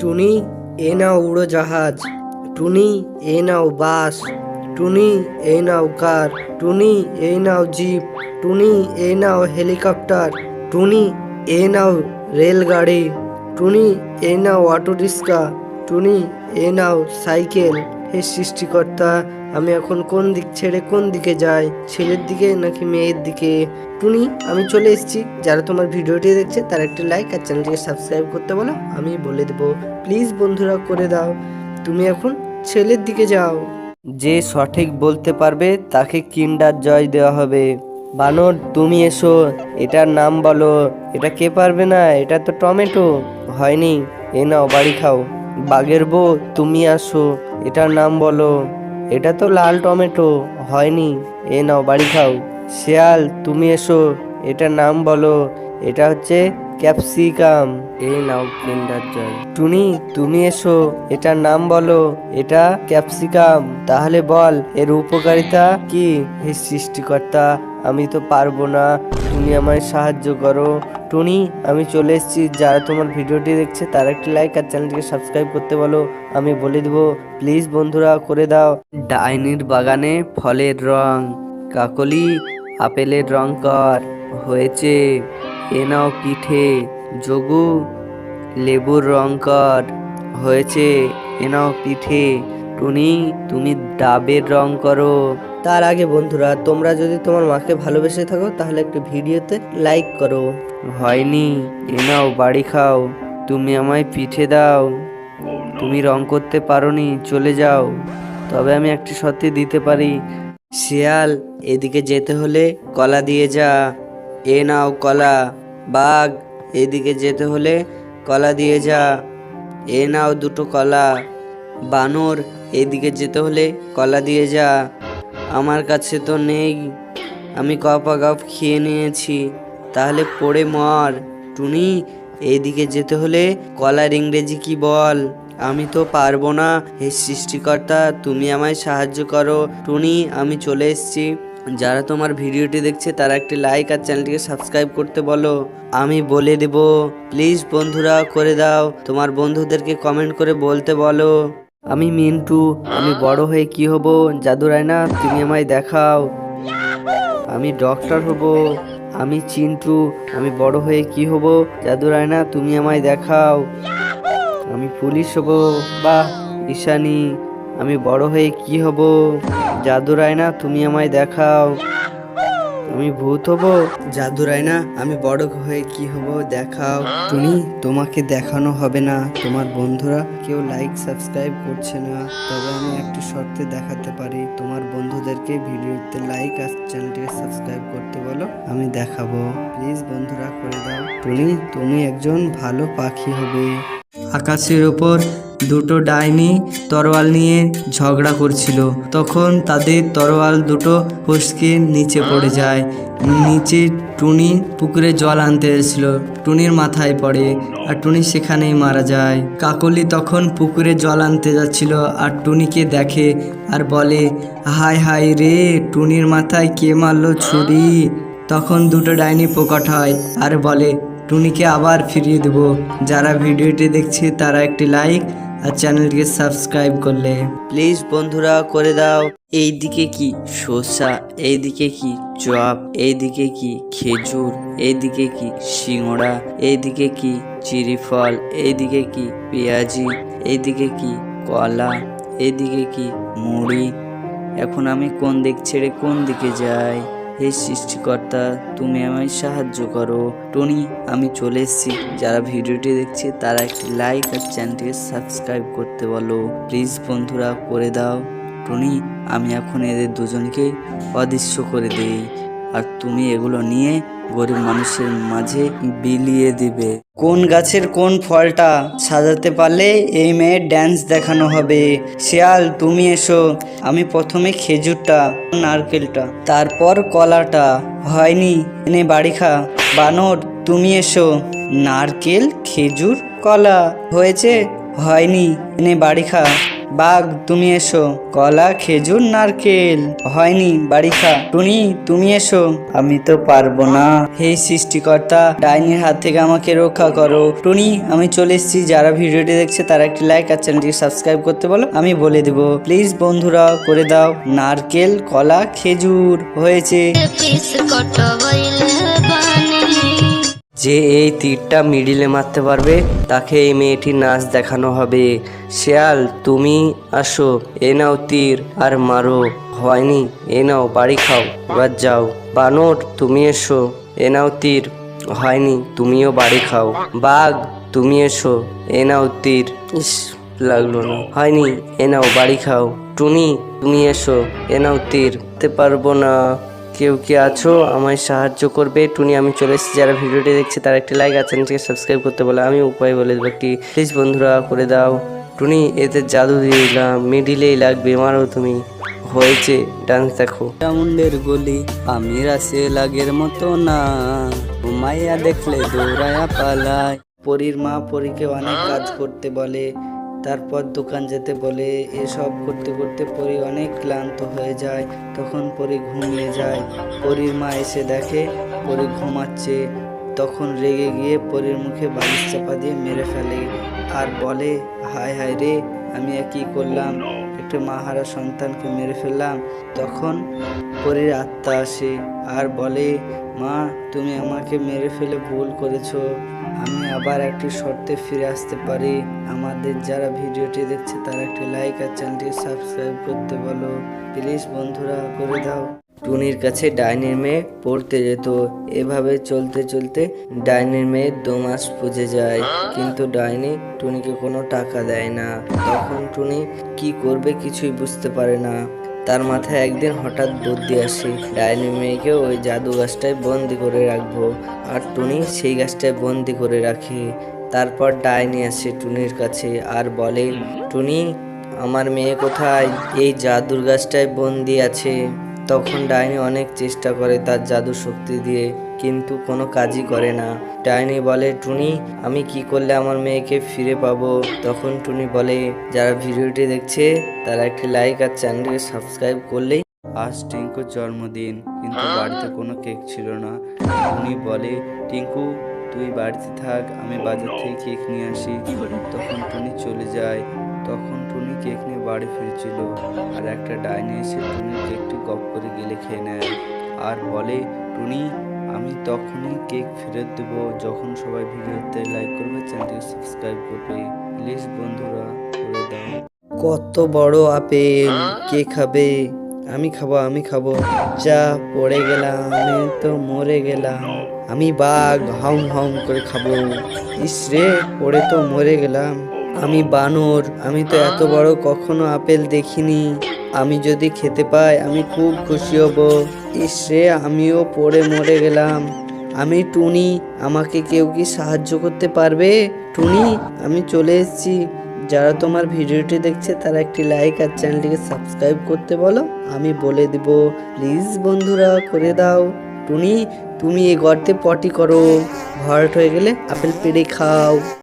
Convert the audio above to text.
টুনি, এ নাও উড়োজাহাজ টুনি, এ নাও বাস। টুনি, এ নাও কার। টুনি, এ নাও জিপ। টুনি, এ নাও হেলিকপ্টার। টুনি, এ নাও রেলগাড়ি। টুনি, এ নাও অটো রিক্সা। টুনি, এ নাও সাইকেল। হে সৃষ্টিকর্তা আমি এখন কোন দিক ছেড়ে কোন দিকে যাই? ছেলের দিকে নাকি মেয়ের দিকে? টুনি, আমি চলে এসেছি। যারা তোমার ভিডিওটি দেখছে, তারা একটি লাইক আর চ্যানেলটিকে সাবস্ক্রাইব করতে বলো, আমি বলে দেবো। প্লিজ বন্ধুরা, করে দাও। তুমি এখন ছেলের দিকে যাও। যে সঠিক বলতে পারবে, তাকে কিন্ডার জয় দেওয়া হবে। বানর, তুমি এসো। এটার নাম বলো। এটা কে পারবে না? এটা তো টমেটো। হয়নি। এ নাও, বাড়ি খাও। বাঘের বউ, তুমি আসো। এটার নাম বলো। এটা তো লাল টমেটো, হয়নি। এ নাও, বাড়ি খাও। শেয়াল, তুমি এসো। এটার নাম বলো। এটা হচ্ছে ক্যাপসিকাম। এই নাও, কিন্ডার জয় টুনি, তুমি এসো। এটার নাম বলো। এটা ক্যাপসিকাম। তাহলে বল, এর উপকারিতা কি? হে সৃষ্টিকর্তা, আমি তো পারব না। তুমি আমায় সাহায্য করো। টুনি, আমি চলে এসেছি। যারা তোমার ভিডিওটি দেখছে, তারা একটি লাইক আর চ্যানেলটিকে সাবস্ক্রাইব করতে বলো। আমি বলে দেবো প্লিজ বন্ধুরা, করে দাও। ডাইনির বাগানে ফলের রং, কাকলি আপেলের রং কর, হয়েছে। এ নাও পিঠে, যোগু লেবুর রং কর, হয়েছে। এ নাও পিঠে, টুনি, তুমি ডাবের রং করো। তার আগে বন্ধুরা তোমরা যদি তোমার মাকে ভালোবেসে থাকো তাহলে একটু ভিডিওতে লাইক করো। হয়নি এ নাও বাড়ি খাও। তুমি আমায় পিঠে দাও। তুমি রং করতে পারোনি চলে যাও। তবে আমি একটি সত্যি দিতে পারি। শিয়াল এদিকে যেতে হলে কলা দিয়ে যা। এ নাও কলা। বাঘ এদিকে যেতে হলে কলা দিয়ে যা। এ নাও দুটো কলা। বানর এদিকে যেতে হলে কলা দিয়ে যা। আমার কাছে তো নেই। আমি কপা গপ খেয়ে নিয়েছি। তাহলে পড়ে মর। টুনি, এইদিকে যেতে হলে কলার ইংরেজি কি বল? আমি তো পারব না। হে সৃষ্টিকর্তা, তুমি আমায় সাহায্য করো। টুনি, আমি চলে এসেছি। যারা তোমার ভিডিওটি দেখছে, তারা একটি লাইক আর চ্যানেলটিকে সাবস্ক্রাইব করতে বলো। আমি বলে দেব প্লিজ বন্ধুরা, করে দাও। তোমার বন্ধুদেরকে কমেন্ট করে বলতে বলো। আমি মিন্টু, আমি বড় হয়ে কি হব? জাদু রায়না, তুমি আমায় দেখাও। আমি ডক্টর হব, আমি চিন্টু, আমি বড় হয়ে কি হব? জাদু রায়না, তুমি আমায় দেখাও। আমি পুলিশ হব বা ঈশানী, আমি বড় হয়ে কি হব? জাদু রায়না, তুমি আমায় দেখাও। আমি ভূত হব? জাদু রায়না আমি বড় হয়ে কি হব দেখাও। তুমি তোমাকে দেখানো হবে না। তোমার বন্ধুরা কেউ লাইক সাবস্ক্রাইব করছে না। তবে আমি একটি শর্তে দেখাতে পারি। তোমার বন্ধুদেরকে ভিডিওতে লাইক আর চ্যানেলটিকে সাবস্ক্রাইব করতে বলো, আমি দেখাবো। প্লিজ বন্ধুরা, করে দাও। টুনি, তুমি একজন ভালো পাখি হবে আকাশের ওপর দুটো ডাইনি তরোয়াল নিয়ে ঝগড়া করছিল। তখন তাদের তরোয়াল দুটো ফসকে নিচে পড়ে যায়। নিচে টুনি পুকুরে জল আনতে এসেছিল। টুনির মাথায় পড়ে আর টুনি সেখানেই মারা যায়। কাকলি তখন পুকুরে জল আনতে যাচ্ছিল আর টুনিকে দেখে আর বলে হাই হাই রে, টুনির মাথায় কে মারলো ছুরি? তখন দুটো ডাইনি প্রকট হয় আর বলে টুনিকে আবার ফিরিয়ে দেব। যারা ভিডিওটি দেখছে, তারা একটি লাইক আর চ্যানেলটিকে সাবস্ক্রাইব করলে। প্লিজ বন্ধুরা, করে দাও। এইদিকে কি শসা, এইদিকে কি চপ, এইদিকে কি খেজুর, এইদিকে কি সিঙড়া, এইদিকে কি চিরি ফল, এইদিকে কি পেঁয়াজি, এইদিকে কি কলা, এইদিকে কি মুড়ি। এখন আমি কোন দিক ছেড়ে কোন দিকে যাই? হে সৃষ্টিকর্তা, তুমি আমায় সাহায্য করো। টনি, আমি চলে এসেছি। যারা ভিডিওটি দেখছে, তারা একটি লাইক আর চ্যানেলটিকে সাবস্ক্রাইব করতে বলো। প্লিজ বন্ধুরা, করে দাও। টনি, আমি এখন এদের দুজনকে অদৃশ্য করে দেই। আর তুমি এগুলো নিয়ে গরিব মানুষের মাঝে বিলিয়ে দিবে। কোন গাছের কোন ফলটা সাজাতে পারলে এই মেয়ের ড্যান্স দেখানো হবে? শিয়াল, তুমি এসো। আমি প্রথমে খেজুরটা, নারকেলটা, তারপর কলাটা। হয়নি, এনে বাড়ি খা। বানর, তুমি এসো। নারকেল, খেজুর, কলা। হয়েছে? হয়নি, এনে বাড়ি খা। বাঘ, তুমি এসো। কলা, খেজুর, নারকেল। হয়নি বাড়ি খা টুনি, তুমি এসো। আমি তো পারব না। হে সৃষ্টিকর্তা, ডাইনির হাত থেকে আমাকে রক্ষা করো। টুনি, আমি চলে এসেছি। যারা ভিডিওটি দেখছে, তারা একটি লাইক আর চ্যানেলটিকে সাবস্ক্রাইব করতে বলো। আমি বলে দেব প্লিজ বন্ধুরা, করে দাও। নারকেল, কলা, খেজুর হয়েছে। যে এই তীরটা মিডিলে মারতে পারবে, তাকে এই মেয়েটির নাচ দেখানো হবে। শেয়াল, তুমি আসো, এ নাও তীর, আর মারো। হয়নি, এ নাও, বাড়ি খাও, এবার যাও। বানর, তুমি এসো, এ নাও তীর। হয়নি, তুমিও বাড়ি খাও। বাঘ, তুমি এসো, এ নাও তীর। ইস, লাগল না। হয়নি, এ নাও, বাড়ি খাও। টুনি, তুমি এসো, এ নাও তীর। পারব না। কেউ কি আছো? আমায় সাহায্য করবে? টুনি, আমি চলে এসেছি। যারা ভিডিওটি দেখছে, তারা একটি লাইক আর চ্যানেলটিকে সাবস্ক্রাইব করতে বলে। আমি উপায় বলে দেবো একটি প্লিজ বন্ধুরা, করে দাও। টুনি, এতে জাদু দিয়ে দিলাম। মিডিলেই লাগবে। মারো তুমি। হয়েছে। ডান্স দেখো। মুন্ডের গলি, আমি রাসে লাগের মতো না। মাইয়া দেখলে দৌড়ায়া পালায় পরীর মা পরীকে অনেক কাজ করতে বলে। তারপর দোকান যেতে বলে এসব করতে করতে পরী অনেক ক্লান্ত হয়ে যায়। তখন পরী ঘুমিয়ে যায়। পরীর মা এসে দেখে, পরী ঘুমাচ্ছে। তখন রেগে গিয়ে পরীর মুখে বালিশ চাপা দিয়ে মেরে ফেলে। আর বলে, হায় হায় রে, আমি কি করলাম? একটা মাহারা সন্তানকে মেরে ফেললাম। তখন পরীর আত্মা আসে আর বলে মা, তুমি আমাকে মেরে ফেলে ভুল করেছ। আমি আবার একটি শর্তে ফিরে আসতে পারি। আমাদের যারা ভিডিওটি দেখছে, তারা একটি লাইক আর চ্যানেলটি সাবস্ক্রাইব করতে বলো। প্লিজ বন্ধুরা, করে দাও। টুনির কাছে ডাইনির মেয়ে পড়তে যেত। এভাবে চলতে চলতে ডাইনির মেয়ে দু মাস পুজে যায়। কিন্তু ডাইনি টুনিকে কোনো টাকা দেয় না। তখন টুনি কি করবে কিছুই বুঝতে পারে না। তার মাথায় একদিন হঠাৎ বুদ্ধি আসে। ডাইনি মেয়েকে ওই জাদু গাছটায় বন্দি করে রাখব। আর টুনি সেই গাছটায় বন্দি করে রাখে। তারপর ডাইনি আসে টুনির কাছে আর বলে, টুনি, আমার মেয়ে কোথায়? এই জাদুর গাছটায় বন্দি আছে। তখন ডাইনি অনেক চেষ্টা করে তার জাদু শক্তি দিয়ে। কিন্তু কোনো কাজই করে না। ডাইনি বলে, টুনি, আমি কি করলে আমার মেয়েকে ফিরে পাবো? তখন টুনি বলে, যারা ভিডিওটি দেখছে, তারা একটি লাইক আর চ্যানেলকে সাবস্ক্রাইব করলেই আজ টিঙ্কুর জন্মদিন। কিন্তু বাড়িতে কোনো কেক ছিল না। টুনি বলে, টিঙ্কু, তুই বাড়িতে থাক, আমি বাজার থেকে কেক নিয়ে আসি। তখন টুনি চলে যায়। তখন টুনি কেক নিয়ে বাড়ি ফিরছিল। আর একটা ডাইনি এসে টুনির কেকটি গপ করে গেলে খেয়ে নেয়। আর বলে, টুনি আমি তখনই কেক ফেরত দেব। যখন সবাই ভিডিওতে লাইক করবে চ্যানেলটি সাবস্ক্রাইব করবে। প্লিজ বন্ধুরা, করে দাও। কত বড় আপেল, কে খাবে? আমি খাব আমি খাব। যা পড়ে গেলাম, আমি তো মরে গেলাম। আমি বাঘ হাউম হাউম করে খাব। ইস রে, পড়ে তো মরে গেলাম। আমি বানর, আমি তো এত বড় কখনো আপেল দেখিনি। আমি যদি খেতে পাই, আমি খুব খুশি হব। ইস রে, আমিও পড়ে মরে গেলাম। আমি টুনি, আমাকে কেউ কি সাহায্য করতে পারবে? টুনি, আমি চলে এসেছি। যারা তোমার ভিডিওটি দেখছে, তারা একটি লাইক আর চ্যানেলটিকে সাবস্ক্রাইব করতে বলো। আমি বলে দিব প্লিজ বন্ধুরা, করে দাও। টুনি, তুমি এ গর্তে পটি করো। ভরাট হয়ে গেলে আপেল পেড়ে খাও।